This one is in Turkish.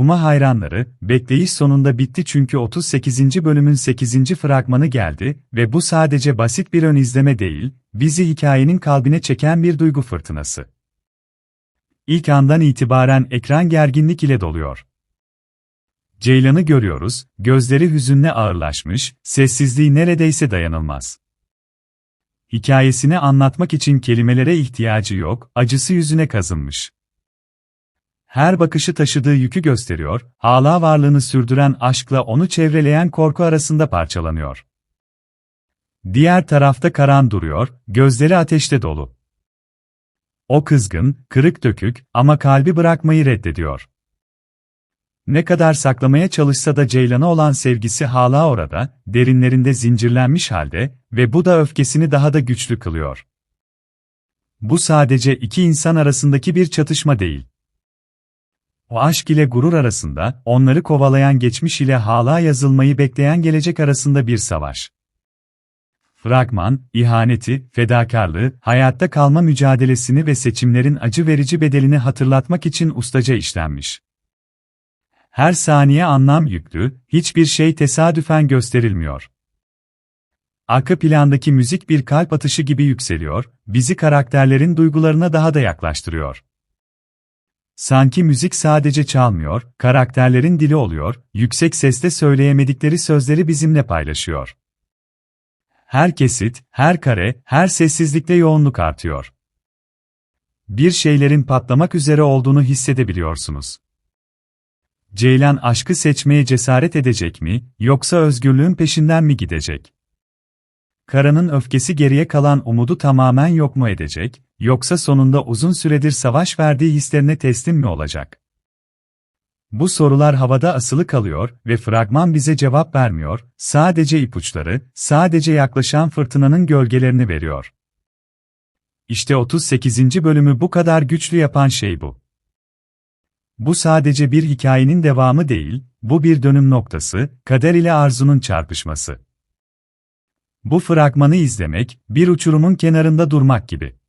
Huma hayranları, bekleyiş sonunda bitti çünkü 38. bölümün 8. fragmanı geldi ve bu sadece basit bir ön izleme değil, bizi hikayenin kalbine çeken bir duygu fırtınası. İlk andan itibaren ekran gerginlik ile doluyor. Ceylan'ı görüyoruz, gözleri hüzünle ağırlaşmış, sessizliği neredeyse dayanılmaz. Hikayesini anlatmak için kelimelere ihtiyacı yok, acısı yüzüne kazınmış. Her bakışı taşıdığı yükü gösteriyor, hala varlığını sürdüren aşkla onu çevreleyen korku arasında parçalanıyor. Diğer tarafta Karan duruyor, gözleri ateşte dolu. O kızgın, kırık dökük ama kalbi bırakmayı reddediyor. Ne kadar saklamaya çalışsa da Ceylan'a olan sevgisi hala orada, derinlerinde zincirlenmiş halde ve bu da öfkesini daha da güçlü kılıyor. Bu sadece iki insan arasındaki bir çatışma değil. O aşk ile gurur arasında, onları kovalayan geçmiş ile hala yazılmayı bekleyen gelecek arasında bir savaş. Fragman, ihaneti, fedakarlığı, hayatta kalma mücadelesini ve seçimlerin acı verici bedelini hatırlatmak için ustaca işlenmiş. Her saniye anlam yüklü, hiçbir şey tesadüfen gösterilmiyor. Arka plandaki müzik bir kalp atışı gibi yükseliyor, bizi karakterlerin duygularına daha da yaklaştırıyor. Sanki müzik sadece çalmıyor, karakterlerin dili oluyor, yüksek sesle söyleyemedikleri sözleri bizimle paylaşıyor. Her kesit, her kare, her sessizlikte yoğunluk artıyor. Bir şeylerin patlamak üzere olduğunu hissedebiliyorsunuz. Ceylan aşkı seçmeye cesaret edecek mi, yoksa özgürlüğün peşinden mi gidecek? Karanın öfkesi geriye kalan umudu tamamen yok mu edecek, yoksa sonunda uzun süredir savaş verdiği hislerine teslim mi olacak? Bu sorular havada asılı kalıyor ve fragman bize cevap vermiyor, sadece ipuçları, sadece yaklaşan fırtınanın gölgelerini veriyor. İşte 38. bölümü bu kadar güçlü yapan şey bu. Bu sadece bir hikayenin devamı değil, bu bir dönüm noktası, kader ile arzunun çarpışması. Bu fragmanı izlemek, bir uçurumun kenarında durmak gibi.